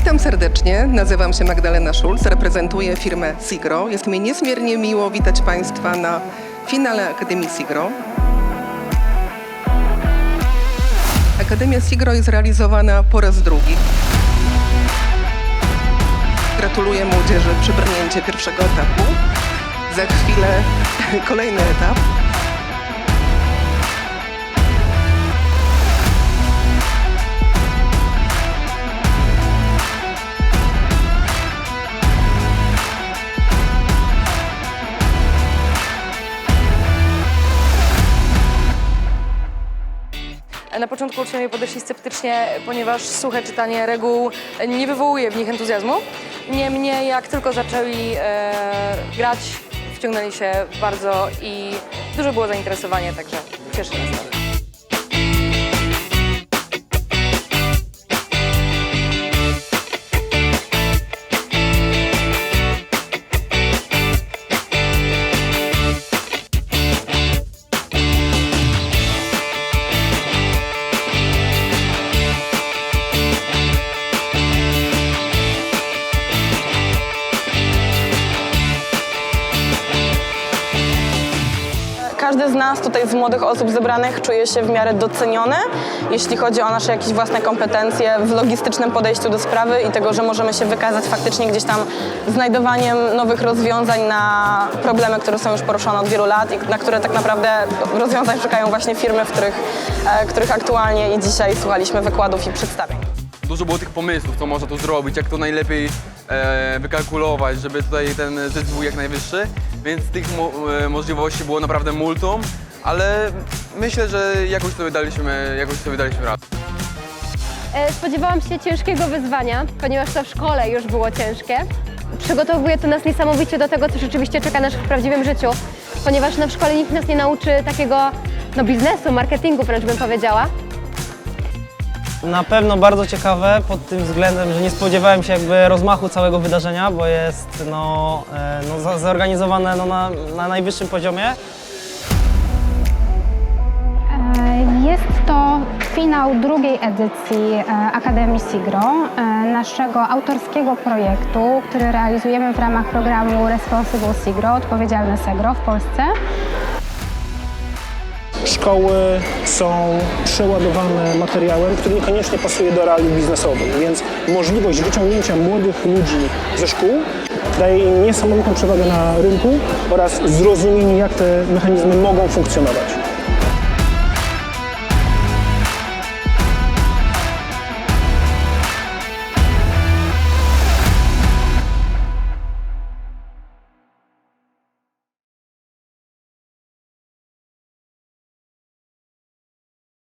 Witam serdecznie, nazywam się Magdalena Schulz, reprezentuję firmę Sigro. Jest mi niezmiernie miło witać Państwa na finale Akademii Sigro. Akademia Sigro jest realizowana po raz drugi. Gratuluję młodzieży przybrnięcie pierwszego etapu. Za chwilę kolejny etap. Na początku uczniowie podeszli sceptycznie, ponieważ suche czytanie reguł nie wywołuje w nich entuzjazmu. Niemniej jak tylko zaczęli e, grać, wciągnęli się bardzo i dużo było zainteresowanie, także cieszy nas Każdy z nas tutaj z młodych osób zebranych czuje się w miarę doceniony, jeśli chodzi o nasze jakieś własne kompetencje w logistycznym podejściu do sprawy i tego, że możemy się wykazać faktycznie gdzieś tam znajdowaniem nowych rozwiązań na problemy, które są już poruszane od wielu lat i na które tak naprawdę rozwiązań szukają właśnie firmy, w których, e, których aktualnie i dzisiaj słuchaliśmy wykładów i przedstawień. Dużo było tych pomysłów, co można tu zrobić, jak to najlepiej e, wykalkulować, żeby tutaj ten zysk był jak najwyższy, więc tych e, możliwości było naprawdę multum, ale myślę, że jakoś sobie daliśmy, jakoś sobie daliśmy radę. E, Spodziewałam się ciężkiego wyzwania, ponieważ to w szkole już było ciężkie. Przygotowuje to nas niesamowicie do tego, co rzeczywiście czeka nas w prawdziwym życiu, ponieważ no, w szkole nikt nas nie nauczy takiego no, biznesu, marketingu wręcz bym powiedziała. Na pewno bardzo ciekawe pod tym względem, że nie spodziewałem się jakby rozmachu całego wydarzenia, bo jest no, e, no, zorganizowane no, na, na najwyższym poziomie. E, Jest to finał drugiej edycji e, Akademii Sigro, naszego autorskiego projektu, który realizujemy w ramach programu Responsible Sigro, Odpowiedzialne Segro w Polsce. Szkoły są przeładowane materiałem, który niekoniecznie pasuje do realiów biznesowych, więc możliwość wyciągnięcia młodych ludzi ze szkół daje im niesamowitą przewagę na rynku oraz zrozumienie, jak te mechanizmy mogą funkcjonować.